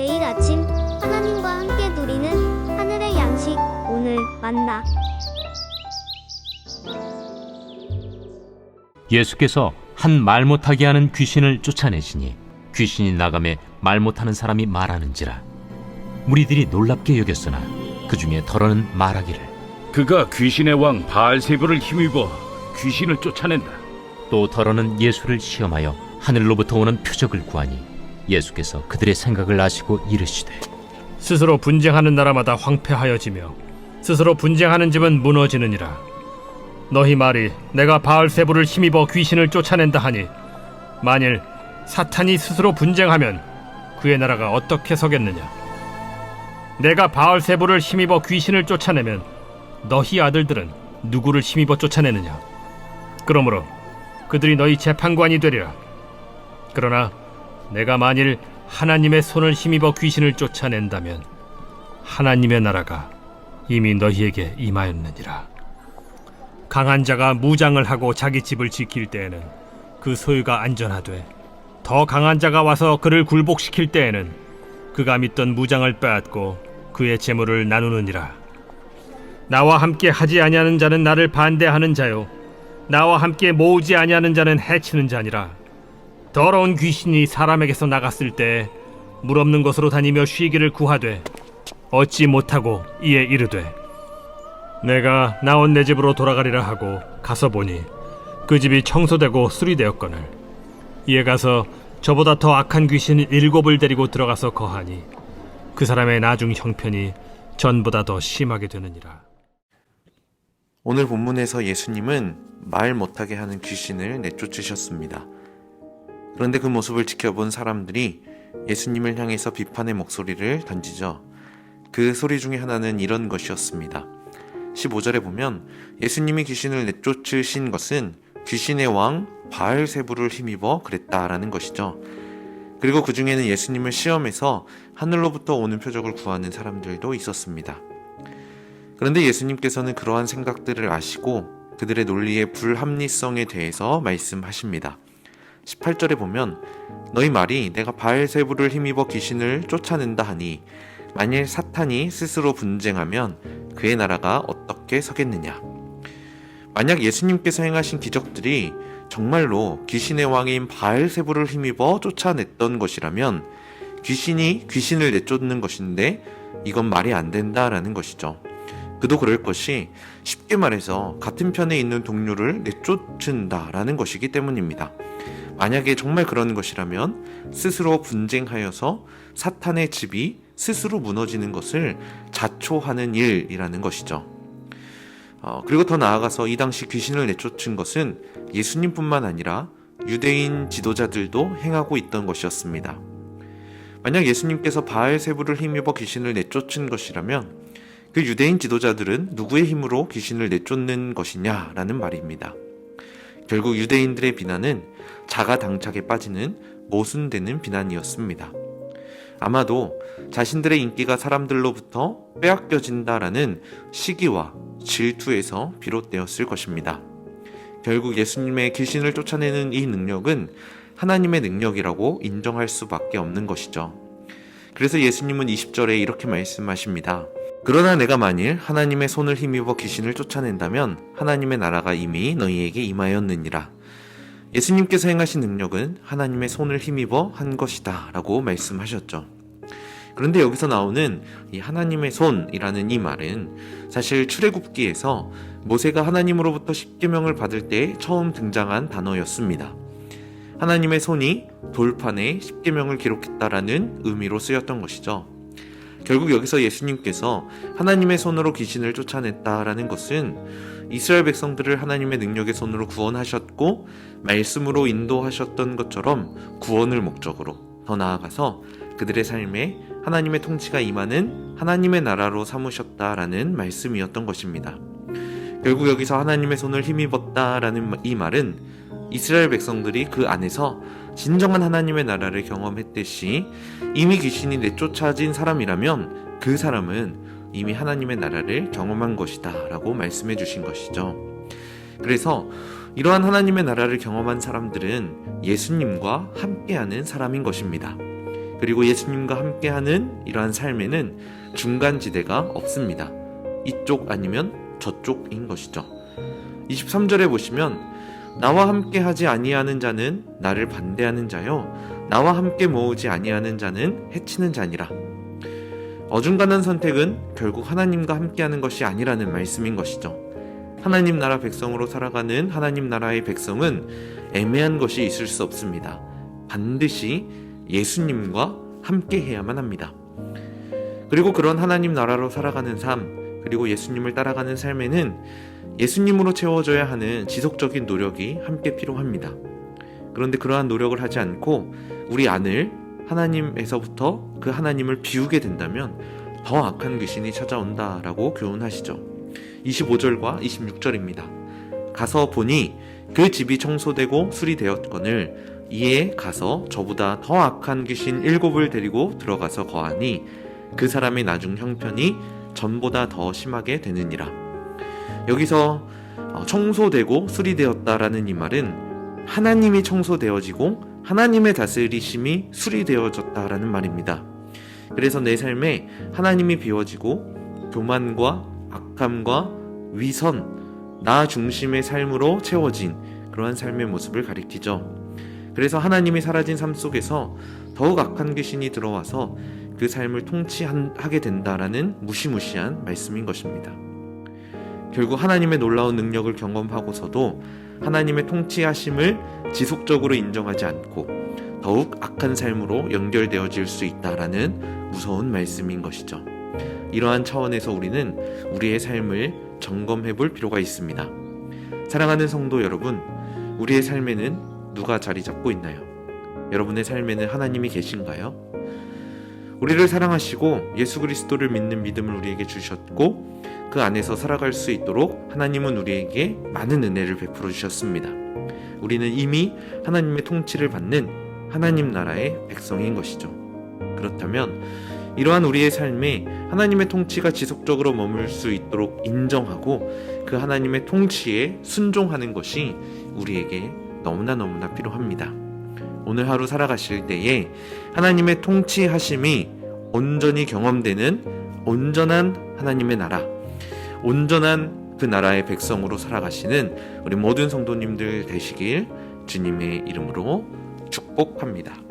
매일 아침 하나님과 함께 누리는 하늘의 양식 오늘 만나. 예수께서 한 말 못하게 하는 귀신을 쫓아내시니 귀신이 나감에 말 못하는 사람이 말하는지라. 무리들이 놀랍게 여겼으나 그 중에 더러는 말하기를. 그가 귀신의 왕 바알세부를 힘입어 귀신을 쫓아낸다. 또 더러는 예수를 시험하여 하늘로부터 오는 표적을 구하니 예수께서 그들의 생각을 아시고 이르시되 스스로 분쟁하는 나라마다 황폐하여지며 스스로 분쟁하는 집은 무너지느니라. 너희 말이 내가 바알세부를 힘입어 귀신을 쫓아낸다 하니 만일 사탄이 스스로 분쟁하면 그의 나라가 어떻게 서겠느냐? 내가 바알세부를 힘입어 귀신을 쫓아내면 너희 아들들은 누구를 힘입어 쫓아내느냐? 그러므로 그들이 너희 재판관이 되리라. 그러나 내가 만일 하나님의 손을 힘입어 귀신을 쫓아낸다면 하나님의 나라가 이미 너희에게 임하였느니라. 강한 자가 무장을 하고 자기 집을 지킬 때에는 그 소유가 안전하되 더 강한 자가 와서 그를 굴복시킬 때에는 그가 믿던 무장을 빼앗고 그의 재물을 나누느니라. 나와 함께 하지 아니하는 자는 나를 반대하는 자요 나와 함께 모으지 아니하는 자는 해치는 자니라. 더러운 귀신이 사람에게서 나갔을 때 물 없는 곳으로 다니며 쉬기를 구하되 얻지 못하고 이에 이르되 내가 나온 내 집으로 돌아가리라 하고 가서 보니 그 집이 청소되고 수리되었거늘 이에 가서 저보다 더 악한 귀신 일곱을 데리고 들어가서 거하니 그 사람의 나중 형편이 전보다 더 심하게 되느니라 오늘 본문에서 예수님은 말 못하게 하는 귀신을 내쫓으셨습니다. 그런데 그 모습을 지켜본 사람들이 예수님을 향해서 비판의 목소리를 던지죠. 그 소리 중에 하나는 이런 것이었습니다. 15절에 보면 예수님이 귀신을 내쫓으신 것은 귀신의 왕 바알세부를 힘입어 그랬다라는 것이죠. 그리고 그 중에는 예수님을 시험해서 하늘로부터 오는 표적을 구하는 사람들도 있었습니다. 그런데 예수님께서는 그러한 생각들을 아시고 그들의 논리의 불합리성에 대해서 말씀하십니다. 18절에 보면 너희 말이 내가 바알세부를 힘입어 귀신을 쫓아낸다 하니 만일 사탄이 스스로 분쟁하면 그의 나라가 어떻게 서겠느냐 만약 예수님께서 행하신 기적들이 정말로 귀신의 왕인 바알세부를 힘입어 쫓아냈던 것이라면 귀신이 귀신을 내쫓는 것인데 이건 말이 안 된다라는 것이죠. 그도 그럴 것이 쉽게 말해서 같은 편에 있는 동료를 내쫓는다라는 것이기 때문입니다. 만약에 정말 그런 것이라면 스스로 분쟁하여서 사탄의 집이 스스로 무너지는 것을 자초하는 일이라는 것이죠. 어, 그리고 더 나아가서 이 당시 귀신을 내쫓은 것은 예수님뿐만 아니라 유대인 지도자들도 행하고 있던 것이었습니다. 만약 예수님께서 바알세부를 힘입어 귀신을 내쫓은 것이라면 그 유대인 지도자들은 누구의 힘으로 귀신을 내쫓는 것이냐라는 말입니다. 결국 유대인들의 비난은 자가 당착에 빠지는 모순되는 비난이었습니다. 아마도 자신들의 인기가 사람들로부터 빼앗겨진다라는 시기와 질투에서 비롯되었을 것입니다. 결국 예수님의 귀신을 쫓아내는 이 능력은 하나님의 능력이라고 인정할 수밖에 없는 것이죠. 그래서 예수님은 20절에 이렇게 말씀하십니다. 그러나 내가 만일 하나님의 손을 힘입어 귀신을 쫓아낸다면 하나님의 나라가 이미 너희에게 임하였느니라. 예수님께서 행하신 능력은 하나님의 손을 힘입어 한 것이다 라고 말씀하셨죠. 그런데 여기서 나오는 이 하나님의 손이라는 이 말은 사실 출애굽기에서 모세가 하나님으로부터 십계명을 받을 때 처음 등장한 단어였습니다. 하나님의 손이 돌판에 십계명을 기록했다라는 의미로 쓰였던 것이죠. 결국 여기서 예수님께서 하나님의 손으로 귀신을 쫓아냈다라는 것은 이스라엘 백성들을 하나님의 능력의 손으로 구원하셨고 말씀으로 인도하셨던 것처럼 구원을 목적으로 더 나아가서 그들의 삶에 하나님의 통치가 임하는 하나님의 나라로 삼으셨다라는 말씀이었던 것입니다. 결국 여기서 하나님의 손을 힘입었다라는 이 말은 이스라엘 백성들이 그 안에서 진정한 하나님의 나라를 경험했듯이 이미 귀신이 내쫓아진 사람이라면 그 사람은 이미 하나님의 나라를 경험한 것이다 라고 말씀해 주신 것이죠. 그래서 이러한 하나님의 나라를 경험한 사람들은 예수님과 함께하는 사람인 것입니다. 그리고 예수님과 함께하는 이러한 삶에는 중간지대가 없습니다. 이쪽 아니면 저쪽인 것이죠. 23절에 보시면 나와 함께 하지 아니하는 자는 나를 반대하는 자요 나와 함께 모으지 아니하는 자는 해치는 자니라. 어중간한 선택은 결국 하나님과 함께하는 것이 아니라는 말씀인 것이죠. 하나님 나라 백성으로 살아가는 하나님 나라의 백성은 애매한 것이 있을 수 없습니다. 반드시 예수님과 함께 해야만 합니다. 그리고 그런 하나님 나라로 살아가는 삶, 그리고 예수님을 따라가는 삶에는 예수님으로 채워져야 하는 지속적인 노력이 함께 필요합니다. 그런데 그러한 노력을 하지 않고 우리 안을 하나님에서부터 그 하나님을 비우게 된다면 더 악한 귀신이 찾아온다라고 교훈하시죠. 25절과 26절입니다. 가서 보니 그 집이 청소되고 수리되었거늘 이에 가서 저보다 더 악한 귀신 일곱을 데리고 들어가서 거하니 그 사람의 나중 형편이 전보다 더 심하게 되느니라. 여기서 어, 청소되고 수리되었다라는 이 말은 하나님이 청소되어지고 하나님의 다스리심이 수리되어졌다라는 말입니다. 그래서 내 삶에 하나님이 비워지고 교만과 악함과 위선, 나 중심의 삶으로 채워진 그러한 삶의 모습을 가리키죠. 그래서 하나님이 사라진 삶 속에서 더욱 악한 귀신이 들어와서 그 삶을 통치하게 된다라는 무시무시한 말씀인 것입니다. 결국 하나님의 놀라운 능력을 경험하고서도 하나님의 통치하심을 지속적으로 인정하지 않고 더욱 악한 삶으로 연결되어질 수 있다라는 무서운 말씀인 것이죠. 이러한 차원에서 우리는 우리의 삶을 점검해 볼 필요가 있습니다. 사랑하는 성도 여러분, 우리의 삶에는 누가 자리 잡고 있나요? 여러분의 삶에는 하나님이 계신가요? 우리를 사랑하시고 예수 그리스도를 믿는 믿음을 우리에게 주셨고 그 안에서 살아갈 수 있도록 하나님은 우리에게 많은 은혜를 베풀어 주셨습니다. 우리는 이미 하나님의 통치를 받는 하나님 나라의 백성인 것이죠. 그렇다면 이러한 우리의 삶에 하나님의 통치가 지속적으로 머물 수 있도록 인정하고 그 하나님의 통치에 순종하는 것이 우리에게 너무나 너무나 필요합니다. 오늘 하루 살아가실 때에 하나님의 통치하심이 온전히 경험되는 온전한 하나님의 나라, 온전한 그 나라의 백성으로 살아가시는 우리 모든 성도님들 되시길 주님의 이름으로 축복합니다.